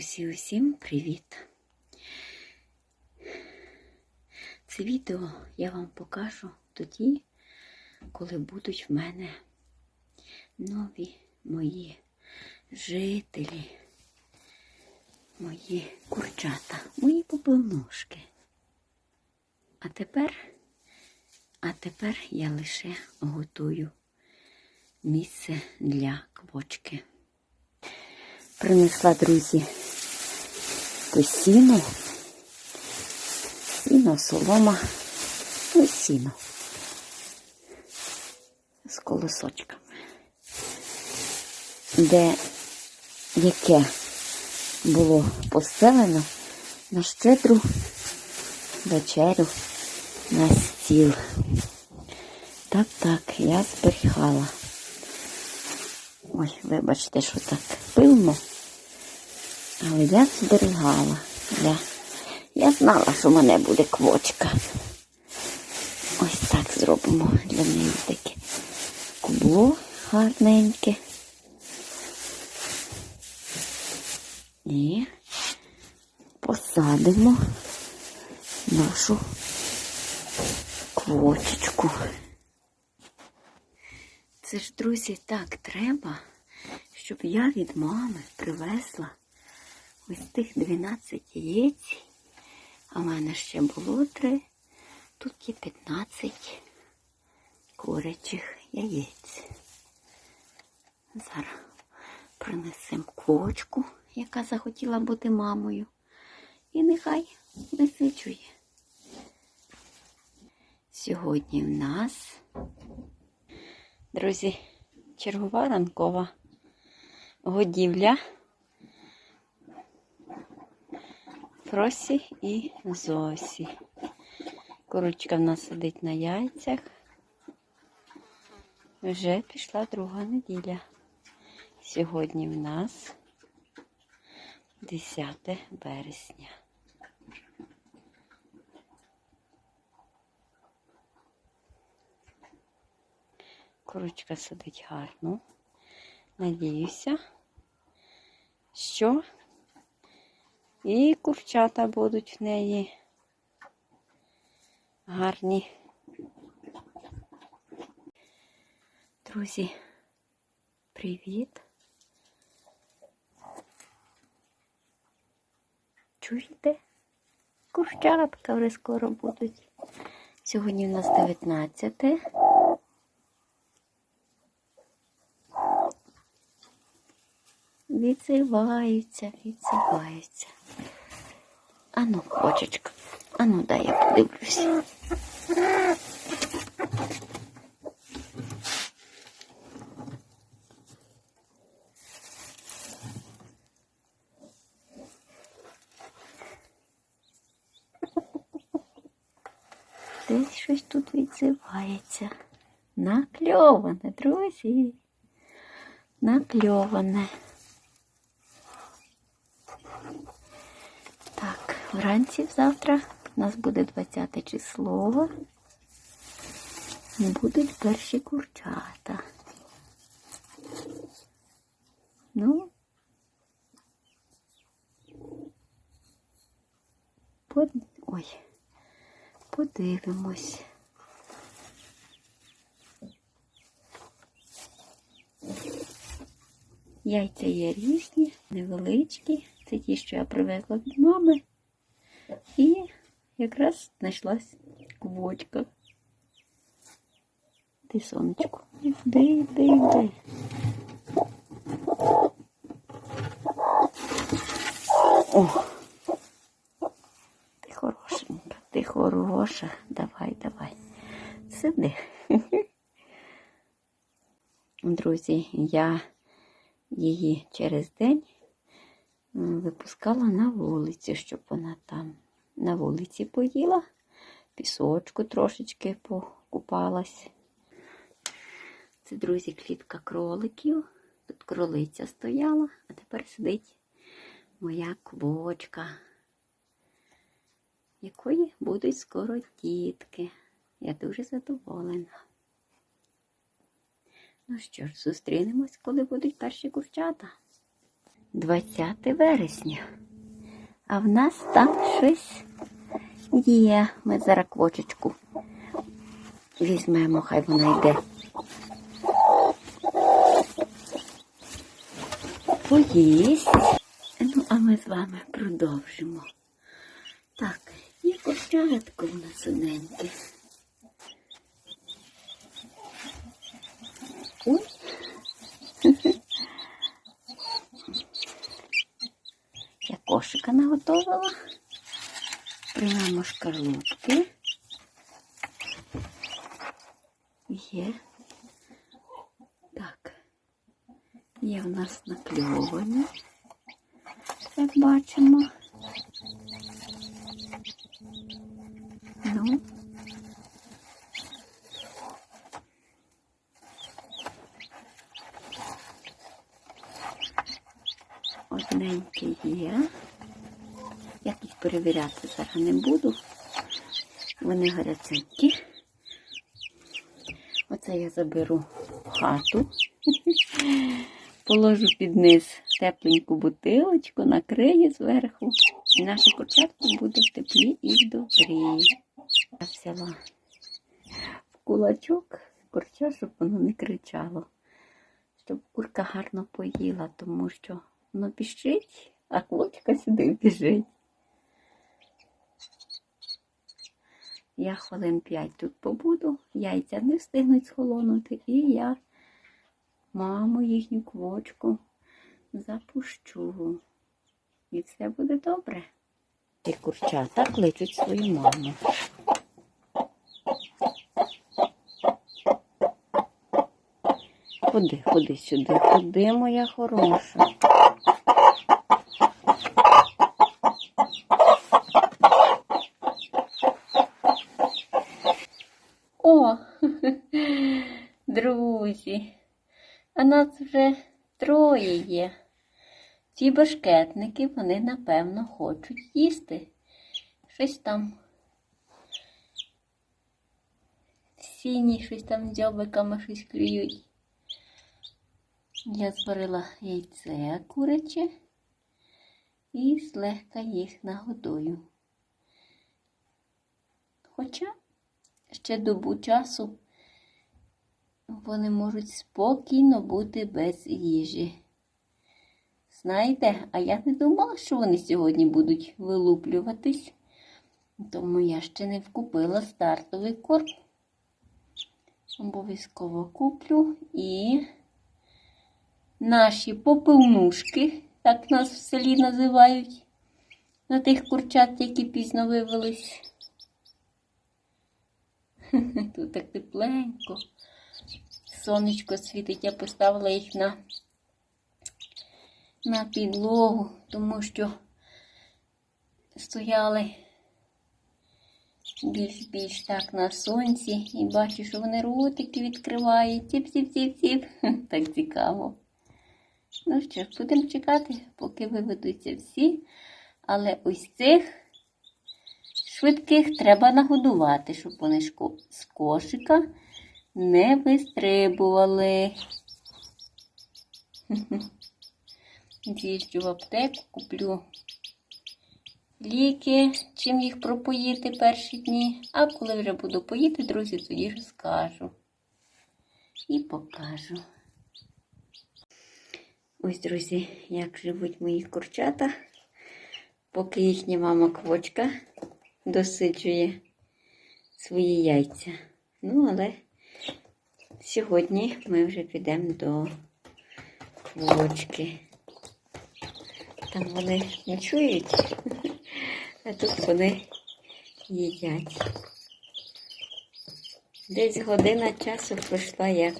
Друзі, усім привіт! Це відео я вам покажу тоді, коли будуть в мене нові мої жителі, мої курчата, мої попелнушки. А тепер, а тепер я лише готую місце для квочки. Принесла, друзі, сіно, сіно, солома, ну і сіно з колосочками, де яке було постелено на щедру вечерю на стіл. Так, так, я зберігала. Ой, вибачте, що так пилно. Але я зберігала. Я, я знала, що в мене буде квочка. Ось так зробимо для неї таке кубло гарненьке. І посадимо нашу квочечку. Це ж, друзі, так треба, щоб я від мами привезла ось тих 12 яєць, а в мене ще було три, тут є 15 курячих яєць. Зараз принесемо квочку, яка захотіла бути мамою, і нехай висичує. Сьогодні в нас Друзі, чергова ранкова годівля Фросі і Зосі. Курочка в нас сидить на яйцях. Вже пішла друга неділя. Сьогодні в нас 10 березня. Курочка сидить гарно. Надіюся, що і курчата будуть в неї гарні. Друзі, привіт. Чуєте? Курчатка вже скоро будуть. Сьогодні у нас 19. Відзиваються, відзиваються. Ану, кочечка. Ану, дай я подивлюся. Десь щось тут відзивається. Накльоване, друзі. Накльоване. Так, вранці завтра у нас буде 20 число. Будуть перші курчата. Ну, под... ой, подивимось. Яйця є різні, невеличкі. Це ті, що я привезла від мами. І якраз знайшлась квочка. Ти сонечко. Йди, йди, йди. О! Ти хорошенька, ти хороша. Давай, давай. Сиди. Друзі, я її через день випускала на вулицю, щоб вона там на вулиці поїла, пісочку трошечки покупалась. Це, друзі, клітка кроликів. Тут кролиця стояла, а тепер сидить моя квочка, якої будуть скоро дітки. Я дуже задоволена. Ну що ж, зустрінемось, коли будуть перші курчата. 20 вересня. А в нас там щось є. Ми зараз квочечку візьмемо, хай вона йде. Поїсть. Ну, а ми з вами продовжимо. Так, і курчатко в нас одненьке. Ой. Я кошика наготовила. Приймемо шкарлупки. Є. Так. Є в нас накльовані, як бачимо. Ну. Одненьке є. Якісь перевіряти зараз не буду. Вони гаряченькі. Оце я заберу в хату. Положу під низ тепленьку бутилочку, накрию зверху. І наша курчатка буде в теплі і в добрі. Я взяла в кулачок курча, щоб воно не кричало. Щоб курка гарно поїла, тому що воно піщить, а квочка сюди біжить. Я хвилин п'ять тут побуду, яйця не встигнуть схолонути, і я маму їхню квочку запущу. І все буде добре. Ці курчата кличуть свою маму. Ходи, ходи сюди, ходи, моя хороша. О, друзі, а нас вже троє є. Ці башкетники, вони, напевно, хочуть їсти. Щось там. Сіні, щось там дзьобиками щось клюють. Я зварила яйце куряче і злегка їх нагодую. Хоча ще добу часу вони можуть спокійно бути без їжі. Знаєте, а я не думала, що вони сьогодні будуть вилуплюватись, тому я ще не вкупила стартовий корм. Обов'язково куплю і наші попелнушки, так нас в селі називають, на тих курчат, які пізно вивелись. Тут так тепленько. Сонечко світить, я поставила їх на, на підлогу, тому що стояли більш-більш так на сонці і бачу, що вони ротики відкривають. Тіп-тіп-тіп-тіп. Так цікаво. Ну що будемо чекати, поки виведуться всі. Але ось цих швидких треба нагодувати, щоб вони з кошика не вистрибували. З'їжджу в аптеку, куплю ліки, чим їх пропоїти перші дні. А коли вже буду поїти, друзі, тоді ж скажу. І покажу. Ось, друзі, як живуть мої курчата, поки їхня мама квочка досиджує свої яйця. Ну, але сьогодні ми вже підемо до квочки. Там вони ночують, а тут вони їдять. Десь година часу пройшла, як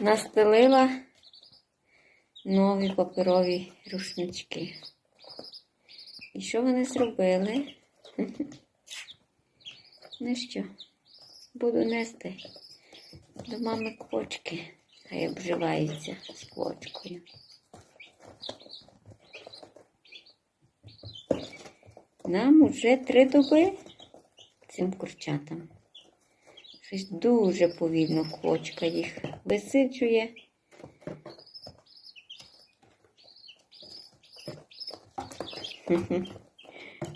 настелила нові паперові рушнички. І що вони зробили? Ну що, буду нести до мами квочки, хай обживається з квочкою. Нам уже три доби цим курчатам. Щось дуже повільно квочка їх висиджує.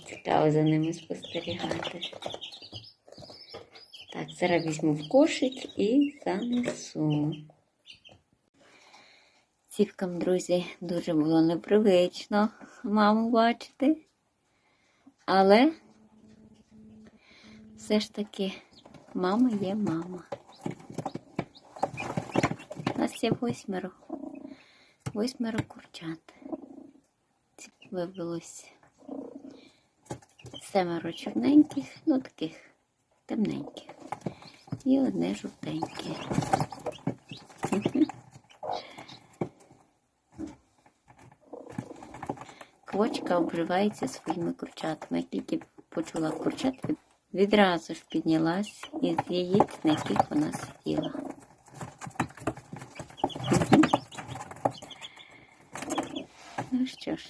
Цікаво за ними спостерігати. Зараз візьму в кошик і занесу. Цівкам, друзі, дуже було непривично маму бачити. Але все ж таки мама є мама. У нас є восьмеро. Восьмеро курчат. Вивелось семеро чорненьких, ну таких темненьких. І одне жовтеньке. Квочка обживається своїми курчатами. Як тільки почула курчат, відразу ж піднялась із яєць, на яких вона сиділа. Ну що ж,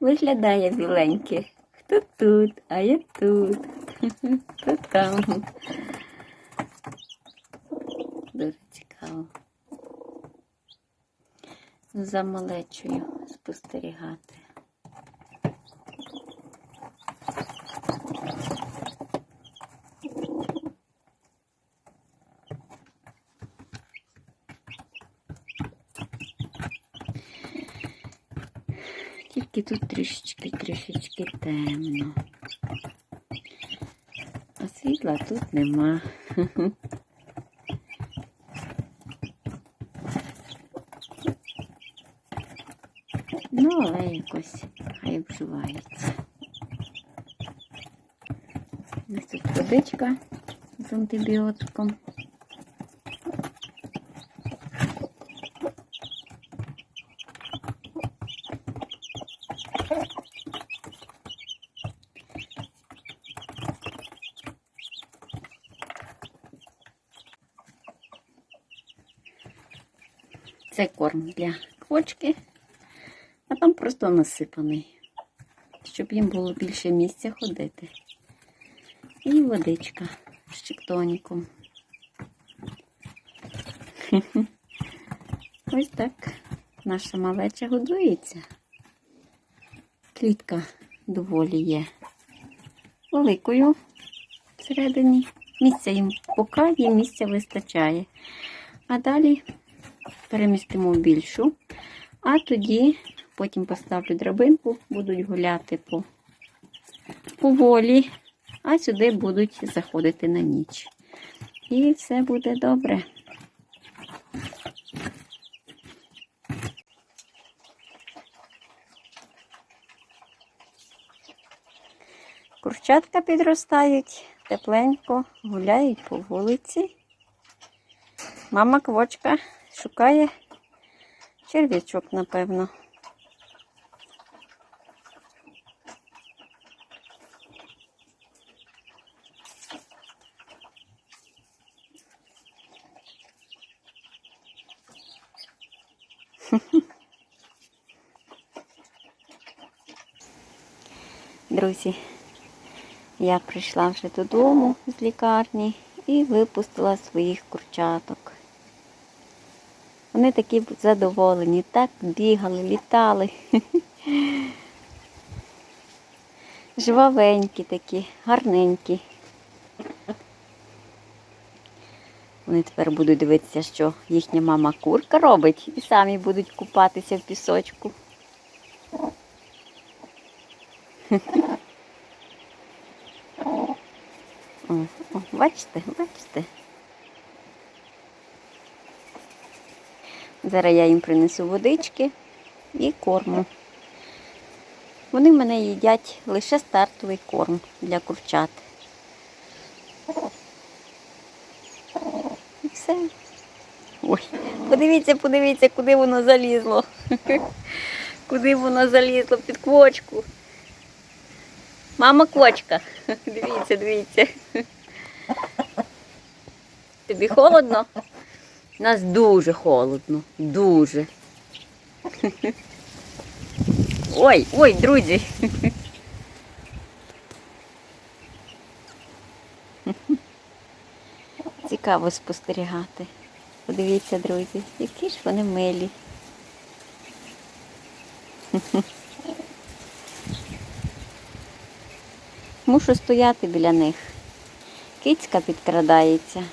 виглядає біленьке. Хто тут, а я тут. Хто там. Дуже цікаво. За малечою спостерігати. Тільки тут трішечки, трішечки темно. А світла тут нема. Ну, але якось хай вживається. Ось тут водичка з антибіотиком. Це корм для квочки, там просто насипаний, щоб їм було більше місця ходити. І водичка з чиктоніком. Ось так наша малеча годується. Клітка доволі є великою всередині. Місця їм поки їм місця вистачає. А далі перемістимо в більшу, а тоді потім поставлю драбинку, будуть гуляти по, волі, а сюди будуть заходити на ніч. І все буде добре. Курчатка підростають, тепленько гуляють по вулиці. Мама квочка шукає черв'ячок, напевно. Друзі, я прийшла вже додому з лікарні і випустила своїх курчаток. Вони такі задоволені, так бігали, літали. Жвавенькі такі, гарненькі. Вони тепер будуть дивитися, що їхня мама курка робить, і самі будуть купатися в пісочку. О, о, бачите, бачите. Зараз я їм принесу водички і корму. Вони в мене їдять лише стартовий корм для курчат. І все. Ой, подивіться, подивіться, куди воно залізло. Куди воно залізло під квочку. Мама квочка. Дивіться, дивіться. Тобі холодно? У нас дуже холодно. Дуже. Ой, ой, друзі. Цікаво спостерігати. Подивіться, друзі, які ж вони милі. Мушу стояти біля них. Кицька підкрадається.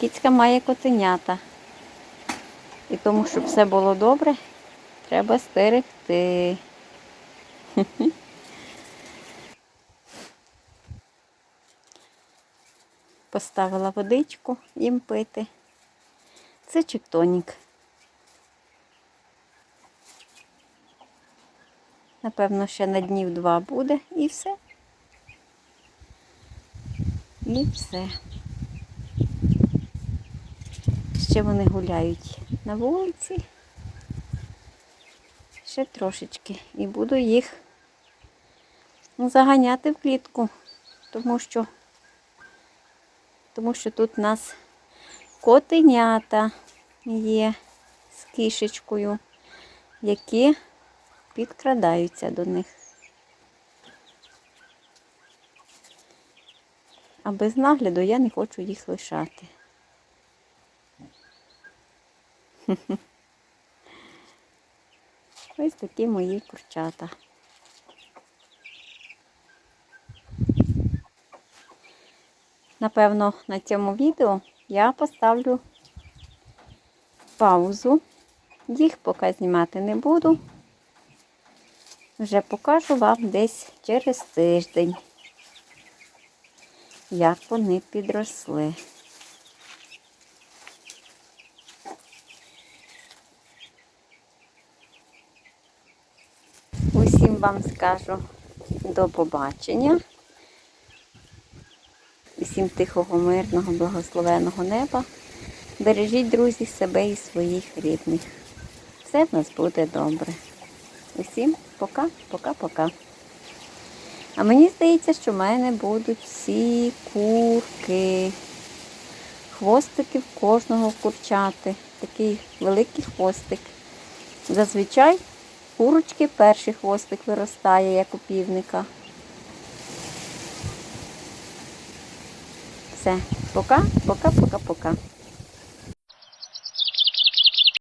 Кицька має котенята. І тому, щоб все було добре, треба стерегти. Поставила водичку їм пити. Це чектонік. Напевно, ще на днів два буде і все. І все. Ще вони гуляють на вулиці. Ще трошечки. І буду їх заганяти в клітку, тому що, тому що тут у нас котенята є з кішечкою, які підкрадаються до них. А без нагляду я не хочу їх лишати. Ось такі мої курчата. Напевно, на цьому відео я поставлю паузу. Їх поки знімати не буду. Вже покажу вам десь через тиждень, як вони підросли. Усім вам скажу до побачення. Усім тихого, мирного, благословеного неба. Бережіть, друзі, себе і своїх рідних. Все в нас буде добре. Усім пока, пока-пока. А мені здається, що в мене будуть всі курки. Хвостики в кожного курчати. Такий великий хвостик. Зазвичай курочки перший хвостик виростає, як у півника. Все, пока, пока, пока, пока.